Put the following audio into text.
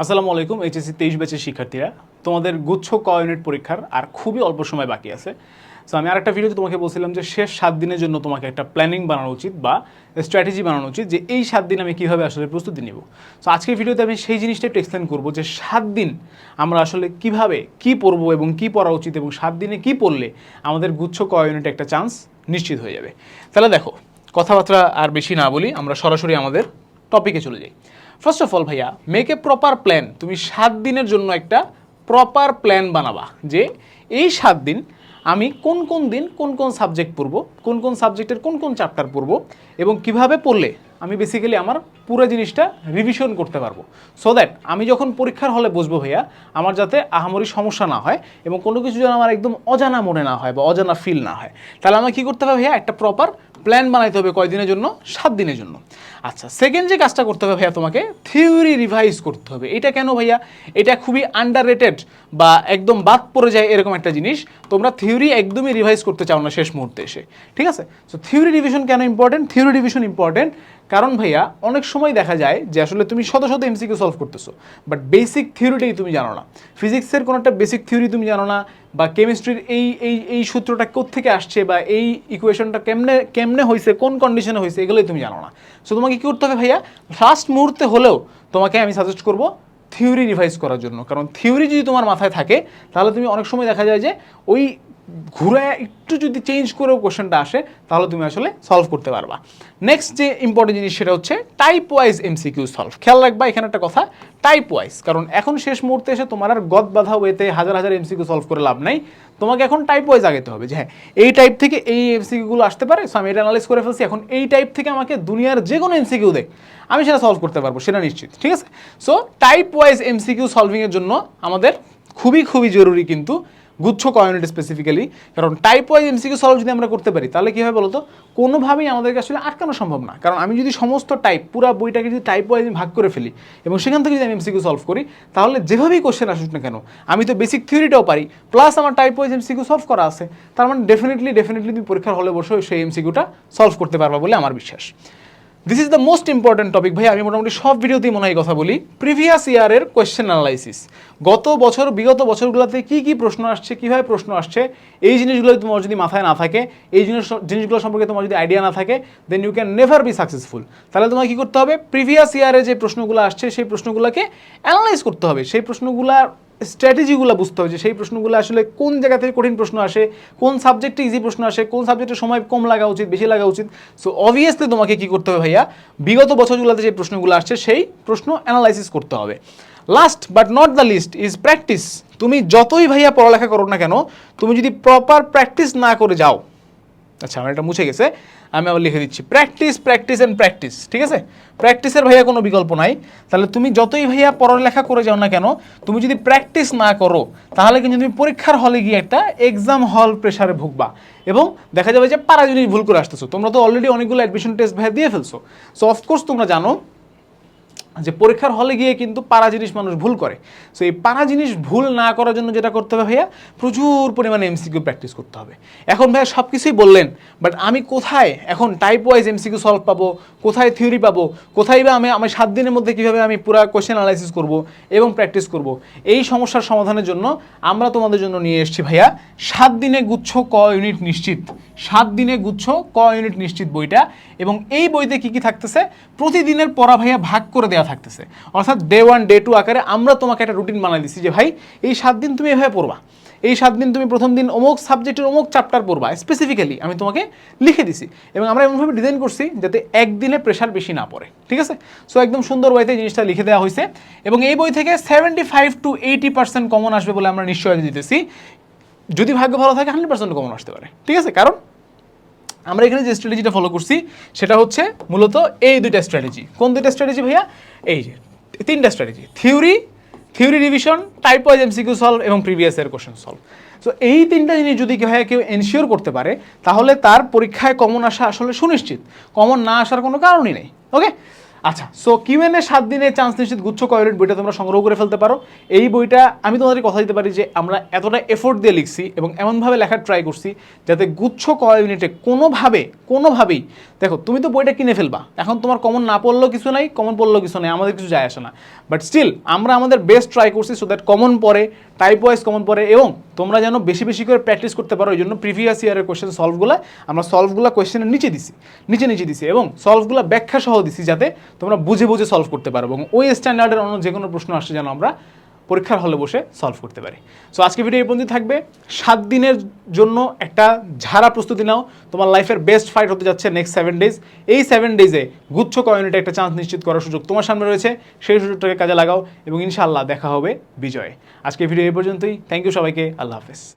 আসসালামু আলাইকুম, এইচএসসি তেইশ ব্যাচের শিক্ষার্থীরা। তোমাদের গুচ্ছ ক ইউনিট পরীক্ষার আর খুবই অল্প সময় বাকি আছে। সো আমি আরেকটা ভিডিওতে তোমাকে বলছিলাম যে শেষ সাত দিনের জন্য তোমাকে একটা প্ল্যানিং বানানো উচিত বা স্ট্র্যাটেজি বানানো উচিত যে এই সাত দিন আমি কীভাবে আসলে প্রস্তুতি নিব। সো আজকের ভিডিওতে আমি সেই জিনিসটা একটু এক্সপ্লেন করব যে সাত দিন আমরা আসলে কীভাবে কি পড়ব এবং কি পড়া উচিত এবং সাত দিনে কি পড়লে আমাদের গুচ্ছ ক ইউনিটে একটা চান্স নিশ্চিত হয়ে যাবে। তাহলে দেখো, কথাবার্তা আর বেশি না বলি, আমরা সরাসরি আমাদের টপিকে চলে যাই। ফার্স্ট অফ অল ভাইয়া মেক এ প্রপার প্ল্যান তুমি সাত দিনের জন্য একটা প্রপার প্ল্যান বানাবা যে এই সাত দিন আমি কোন কোন দিন কোন কোন সাবজেক্ট পড়ব, কোন কোন সাবজেক্টের কোন কোন চ্যাপ্টার পড়ব এবং কীভাবে পড়লে আমি বেসিক্যালি আমার পুরো জিনিসটা রিভিশন করতে পারব। সো দ্যাট আমি যখন পরীক্ষার হলে বসবো ভাইয়া, আমার যাতে আহামরি সমস্যা না হয় এবং কোনো কিছু যেন আমার একদম অজানা মনে না হয় বা অজানা ফিল না হয়। তাহলে আমাকে কী করতে হবে ভাইয়া? একটা প্রপার প্ল্যান বানাইতে হবে কয়দিনের জন্য? সাত দিনের জন্য। আচ্ছা সেকেন্ড যে কাজটা করতে হবে ভাইয়া তোমাকে থিওরি রিভাইজ করতে হবে। এটা কেন ভাইয়া? এটা খুবই আন্ডার বা একদম বাদ পড়ে যায় এরকম একটা জিনিস। তোমরা থিওরি একদমই রিভাইজ করতে চাও না শেষ মুহূর্তে এসে, ঠিক আছে? সো থিওরি রিভিশন কেন ইম্পর্টেন্ট থিওরি রিভিশন ইম্পর্টেন্ট কারণ ভাইয়া, অনেক সময় দেখা যায় যে আসলে তুমি শত শত এমসিকিউ সলভ করতেছো বাট বেসিক থিওরিটাই তুমি জানো না। ফিজিক্সের কোনো একটা বেসিক থিওরি তুমি জানো না, বা কেমিস্ট্রির এই এই এই সূত্রটা কোত্থেকে আসছে, বা এই ইকুয়েশনটা কেমনে কেমনে হয়েছে কোন কন্ডিশনে হয়েছে এগুলোই তুমি জানো না। সো তোমাকে কী করতে হবে ভাইয়া? ফার্স্ট মুহূর্তে হলেও তোমাকে আমি সাজেস্ট করব থিওরি রিভাইজ করার জন্য। কারণ থিওরি যদি তোমার মাথায় থাকে, তাহলে তুমি অনেক সময় দেখা যায় যে ওই ঘুরে একটু যদি চেঞ্জ করেও কোশ্চেনটা আসে, তাহলে তুমি আসলে সলভ করতে পারবা। নেক্সট যে ইম্পর্টেন্ট জিনিস সেটা হচ্ছে টাইপ ওয়াইজ এমসিকিউ সলভ খেয়াল রাখবা, এখানে একটা কথা টাইপ ওয়াইজ কারণ এখন শেষ মুহূর্তে এসে তোমার আর গদ বাধা ওয়েতে হাজার হাজার এমসিকিউ সলভ করে লাভ নাই। তোমাকে এখন টাইপ ওয়াইজ আগাতে হবে যে হ্যাঁ এই টাইপ থেকে এই এমসিকিউগুলো আসতে পারে সো আমি এটা অ্যানালাইজ করে ফেলছি। এখন এই টাইপ থেকে আমাকে দুনিয়ার যে কোনো এমসিকিউ দেখ, আমি সেটা সলভ করতে পারব, সেটা নিশ্চিত, ঠিক আছে? সো টাইপ ওয়াইজ এমসিকিউ সলভিংয়ের জন্য আমাদের খুবই খুবই জরুরি কিন্তু গুচ্ছ কমিউনিটি স্পেসিফিক্যালি কারণ টাইপ ওয়াইজ এমসিকিউ সলভ যদি আমরা করতে পারি, তাহলে কী হয় বলতো? কোনোভাবেই আমাদেরকে আসলে আটকানো সম্ভব না। কারণ আমি যদি সমস্ত টাইপ পুরো বইটাকে যদি টাইপ ওয়াইজ ভাগ করে ফেলি, এবং সেখান থেকে যদি আমি এমসিকিউ সলভ করি, তাহলে যেভাবেই কোশ্চেন আসুক না কেন, আমি তো বেসিক থিওরিটাও পারি প্লাস আমার টাইপ ওয়াইজ এমসিকিউ সলভ করা আছে। তার মানে ডেফিনেটলি ডেফিনেটলি তুমি পরীক্ষার হলে বসে সেই এমসিকিউটা সলভ করতে পারবা বলে আমার বিশ্বাস। This is the most important topic ভাই আমি মোটামুটি সব ভিডিওতেই মনে হয় কথা বলি। প্রিভিয়াস ইয়ারের কোয়েশ্চেন অ্যানালাইসিস গত বছর, বিগত বছরগুলোতে কি কি প্রশ্ন আসছে, কীভাবে প্রশ্ন আসছে, এই জিনিসগুলো তোমার যদি মাথায় না থাকে, এই জিনিস জিনিসগুলো সম্পর্কে তোমার যদি আইডিয়া না থাকে then you can never be successful তাহলে তোমাকে কী করতে হবে? প্রিভিয়াস ইয়ারে যে প্রশ্নগুলো আসছে, সেই প্রশ্নগুলোকে অ্যানালাইজ করতে হবে। সেই প্রশ্নগুলার স্ট্র্যাটেজিগুলো বুঝতে হবে যে সেই প্রশ্নগুলো আসলে কোন জায়গা থেকে কঠিন প্রশ্ন আসে, কোন সাবজেক্টে ইজি প্রশ্ন আসে, কোন সাবজেক্টে সময় কম লাগা উচিত, বেশি লাগা উচিত। সো অবভিয়াসলি তোমাকে কি করতে হবে ভাইয়া? বিগত বছরগুলোতে যে প্রশ্নগুলো আসছে, সেই প্রশ্ন অ্যানালাইসিস করতে হবে। Last but not the least is practice তুমি যতই ভাইয়া পড়ালেখা করো না কেন, তুমি যদি প্রপার প্র্যাকটিস না করে যাও আচ্ছা আমার এটা মুছে গেছে। আমি আবার লিখে দিচ্ছি প্র্যাকটিস প্র্যাকটিস অ্যান্ড প্র্যাকটিস ঠিক আছে? প্র্যাকটিসের ভাইয়া কোনো বিকল্প নাই। তাহলে তুমি যতই ভাইয়া পড়ালেখা করে যাও না কেন, তুমি যদি প্র্যাকটিস না করো, তাহলে কিন্তু তুমি পরীক্ষার হলে গিয়ে একটা এক্সাম হল প্রেশারে ভুগবা। এবং দেখা যাবে যে পারা জিনিস ভুল করে আসতেছো। তোমরা তো অলরেডি অনেকগুলো অ্যাডমিশন টেস্ট ভাইয়া দিয়ে ফেলছো। সো অফকোর্স তোমরা জানো যে পরীক্ষার হলে গিয়ে কিন্তু পারা জিনিস মানুষ ভুল করে। সো এই পারা জিনিস ভুল না করার জন্য যেটা করতে হবে ভাইয়া, প্রচুর পরিমাণে এমসিকিউ প্র্যাকটিস করতে হবে। এখন ভাইয়া সব কিছুই বললেন বাট আমি কোথায় এখন টাইপ ওয়াইজ এমসিকিউ সলভ পাবো, কোথায় থিওরি পাবো, কোথায় বা আমি আমি সাত দিনের মধ্যে কীভাবে আমি পুরো কোয়েশ্চেন অ্যানালাইসিস করব এবং প্র্যাকটিস করব, এই সমস্যার সমাধানের জন্য আমরা তোমাদের জন্য নিয়ে এসেছি ভাইয়া, সাত দিনে গুচ্ছ ক ইউনিট নিশ্চিত। সাত দিনে গুচ্ছ, ক ইউনিট নিশ্চিত বইটা, এবং এই বইতে কি কি থাকতেছে? প্রতিদিনের পড়া ভাইয়া ভাগ করে দেওয়া থাকতেছে। অর্থাৎ ডে ওয়ান ডে টু আকারে আমরা তোমাকে একটা রুটিন বানাই দিচ্ছি যে, ভাই, এই সাত দিন তুমি এভাবে পড়বা। এই সাত দিন তুমি প্রথম দিন অমুক সাবজেক্টের অমুক চ্যাপ্টার পড়বা স্পেসিফিক্যালি আমি তোমাকে লিখে দিছি। এবং আমরা এমনভাবে ডিজাইন করছি যাতে একদিনে প্রেশার বেশি না পড়ে। ঠিক আছে? সো একদম সুন্দর বইতে জিনিসটা লিখে দেওয়া হয়েছে এবং এই বই থেকে seventy five to eighty percent common আসবে বলে আমরা নিশ্চয়তা দিতেছি। যদি ভাগ্য ভালো থাকে হান্ড্রেড পার্সেন্ট কমন আসতে পারে। ঠিক আছে? কারণ আমরা এখানে যে স্ট্র্যাটেজিটা ফলো করছি, সেটা হচ্ছে মূলত এই দুইটা স্ট্র্যাটেজি কোন দুইটা স্ট্র্যাটেজি ভাইয়া? এই যে, তিনটা strategy theory theory revision type wise MCQ solve এবং প্রিভিয়াস এর কোশ্চেন সলভ সো এই তিনটা জিনিস যদি কেউ কেউ এনশিওর করতে পারে, তাহলে তার পরীক্ষায় কমন আসা আসলে সুনিশ্চিত। কমন না আসার কোনো কারণই নেই। ওকে আচ্ছা সো কিউএনএ সাত দিনের চান্স নিশ্চিত গুচ্ছ কয়লেট বইটা তোমরা সংগ্রহ করে ফেলতে পারো। এই বইটা আমি তোমাদের কথা দিতে পারি যে আমরা এতটা এফোর্ট দিয়ে লিখছি এবং এমনভাবে লেখার ট্রাই করছি যাতে গুচ্ছ কয় ইউনিটে কোনোভাবে কোনোভাবেই। দেখো, তুমি তো বইটা কিনে ফেলবা। এখন তোমার কমন না পড়লেও কিছু নাই কমন পড়লেও কিছু নাই, আমাদের কিছু যায় আসে না। বাট স্টিল আমরা আমাদের বেস্ট ট্রাই করছি সো দ্যাট কমন পড়ে টাইপ ওয়াইজ কমন পড়ে, এবং তোমরা যেন বেশি বেশি করে প্র্যাকটিস করতে পারো এই জন্য প্রিভিয়াস ইয়ারের কোয়েশ্চেন সলভগুলো আমরা সলভগুলো কোয়েশ্চেনের নিচে দিছি, নিচে নিচে দিছি, এবং সলভগুলো ব্যাখ্যা সহ দিছি যাতে তোমরা বুঝে বুঝে সলভ করতে পারো, এবং ওই স্ট্যান্ডার্ডের অন্য যে কোনো প্রশ্ন আসে যেন আমরা পরীক্ষার হলে বসে সলভ করতে পারি। সো আজকে ভিডিও এই পর্যন্ত থাকবে। সাত দিনের জন্য একটা ঝাড়া প্রস্তুতি নাও। তোমার লাইফের বেস্ট ফাইট হতে যাচ্ছে নেক্সট সেভেন ডেজ এই সেভেন ডেজে গুচ্ছ কমিউনিটি একটা চান্স নিশ্চিত করার সুযোগ তোমার সামনে রয়েছে। সেই সুযোগটাকে কাজে লাগাও এবং ইনশাআল্লাহ দেখা হবে বিজয়ে। আজকে ভিডিও এই পর্যন্তই। থ্যাংক ইউ সবাইকে। আল্লাহ হাফেজ।